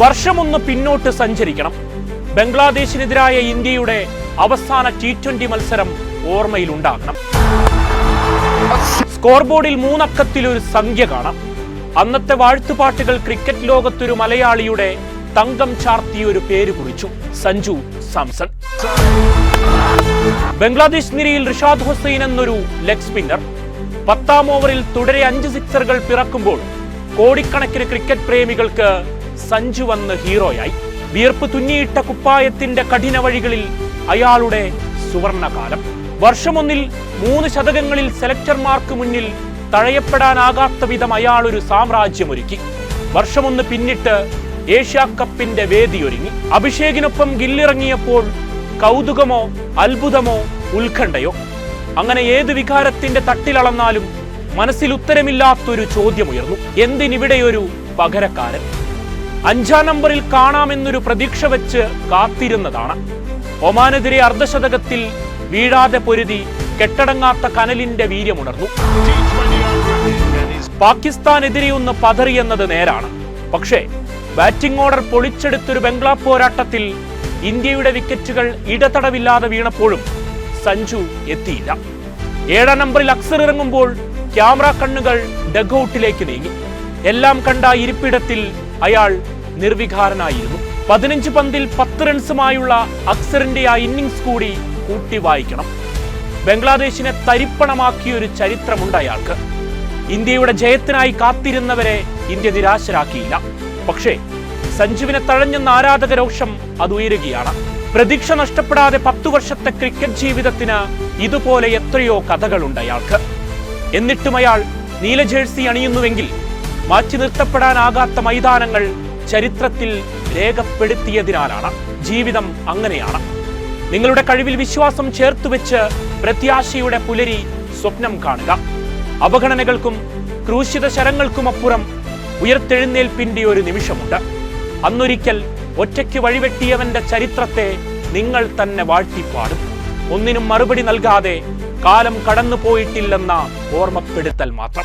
വർഷമൊന്ന് പിന്നോട്ട് സഞ്ചരിക്കണം. ബംഗ്ലാദേശിനെതിരായ ഇന്ത്യയുടെ അവസാന ടി ട്വന്റി മത്സരം ഓർമ്മയിലുണ്ടാകണം. സ്കോർ ബോർഡിൽ മൂന്നക്കത്തിൽ ഒരു സംഖ്യ കാണാം. അന്നത്തെ വാഴ്ത്തുപാട്ടുകൾ ക്രിക്കറ്റ് ലോകത്തൊരു മലയാളിയുടെ തങ്കം ചാർത്തിയ ഒരു പേര് കുറിച്ചു. സഞ്ജു സാംസൺ. ബംഗ്ലാദേശ് നിരയിൽ റിഷാദ് ഹുസൈൻ എന്നൊരു ലെഗ് സ്പിന്നർ പത്താം ഓവറിൽ തുടരെ അഞ്ച് സിക്സറുകൾ പിറക്കുമ്പോൾ കോടിക്കണക്കിന് ക്രിക്കറ്റ് പ്രേമികൾക്ക് സഞ്ജു വന്ന് ഹീറോയായി. വിയർപ്പ് തുന്നിയിട്ട കുപ്പായത്തിന്റെ കഠിന വഴികളിൽ അയാളുടെ സുവർണകാലം. വർഷമൊന്നിൽ മൂന്ന് ശതകങ്ങളിൽ സെലക്ടർമാർക്ക് മുന്നിൽ തഴയപ്പെടാനാകാത്ത വിധം അയാൾ ഒരു സാമ്രാജ്യമൊരുക്കി. വർഷമൊന്ന് പിന്നിട്ട് ഏഷ്യ കപ്പിന്റെ വേദിയൊരുങ്ങി. അഭിഷേകിനൊപ്പം ഗില്ലിറങ്ങിയപ്പോൾ കൗതുകമോ അത്ഭുതമോ ഉത്കണ്ഠയോ? അങ്ങനെ ഏത് വികാരത്തിന്റെ തട്ടിലളന്നാലും മനസ്സിൽ ഉത്തരമില്ലാത്തൊരു ചോദ്യമുയർന്നു. എന്തിനിവിടെയൊരു പകരക്കാരൻ? അഞ്ചാം നമ്പറിൽ കാണാമെന്നൊരു പ്രതീക്ഷ വെച്ച് കാത്തിരുന്നതാണ്. ഒമാനെതിരെ അർദ്ധശതകത്തിൽ വീഴാതെ പൊരുതി കെട്ടടങ്ങാത്ത കനലിന്റെ വീര്യമുണർന്നു പാകിസ്ഥാനെതിരെ ഒന്ന് പതറിയെന്നത് നേരാണ്. പക്ഷേ ബാറ്റിംഗ് ഓർഡർ പൊളിച്ചെടുത്തൊരു ബംഗ്ലാ പോരാട്ടത്തിൽ ഇന്ത്യയുടെ വിക്കറ്റുകൾ ഇടതടവില്ലാതെ വീണപ്പോഴും സഞ്ജു എത്തിയില്ല. ഏഴാം നമ്പറിൽ അക്സർ ഇറങ്ങുമ്പോൾ ക്യാമറ കണ്ണുകൾ ഡഗൌട്ടിലേക്ക് നീങ്ങി. എല്ലാം കണ്ട ഇരിപ്പിടത്തിൽ അയാൾ നിർവികാരനായിരുന്നു. പതിനഞ്ച് പന്തിൽ പത്ത് റൺസുമായുള്ള അക്സറിന്റെ ആ ഇന്നിംഗ്സ് കൂടി കൂട്ടി വായിക്കണം. ബംഗ്ലാദേശിനെ തരിപ്പണമാക്കിയ ഒരു ചരിത്രമുണ്ട് അയാൾക്ക്. ഇന്ത്യയുടെ ജയത്തിനായി കാത്തിരുന്നവരെ ഇന്ത്യ നിരാശരാക്കിയില്ല. പക്ഷേ സഞ്ജുവിനെ തഴഞ്ഞെന്ന ആരാധക രോഷം അത് ഉയരുകയാണ് പ്രതീക്ഷ നഷ്ടപ്പെടാതെ പത്തു വർഷത്തെ ക്രിക്കറ്റ് ജീവിതത്തിന് ഇതുപോലെ എത്രയോ കഥകളുണ്ട് അയാൾക്ക്. എന്നിട്ടും അയാൾ നീല ജേഴ്സി അണിയുന്നുവെങ്കിൽ മാറ്റി നിർത്തപ്പെടാനാകാത്ത മൈതാനങ്ങൾ ചരിത്രത്തിൽ രേഖപ്പെടുത്തിയതിനാലാണ്. ജീവിതം അങ്ങനെയാണ്. നിങ്ങളുടെ കഴിവിൽ വിശ്വാസം ചേർത്തു വെച്ച് പ്രത്യാശയുടെ പുലരി സ്വപ്നം കാണുക. അവഗണനകൾക്കും ക്രൂശിത ശരങ്ങൾക്കുമപ്പുറം ഉയർത്തെഴുന്നേൽപ്പിന്റെ ഒരു നിമിഷമുണ്ട്. അന്നൊരിക്കൽ ഒറ്റയ്ക്ക് വഴിവെട്ടിയവന്റെ ചരിത്രത്തെ നിങ്ങൾ തന്നെ വാഴ്ത്തിപ്പാടും. ഒന്നിനും മറുപടി നൽകാതെ കാലം കടന്നു പോയിട്ടില്ലെന്ന ഓർമ്മപ്പെടുത്തൽ മാത്രം.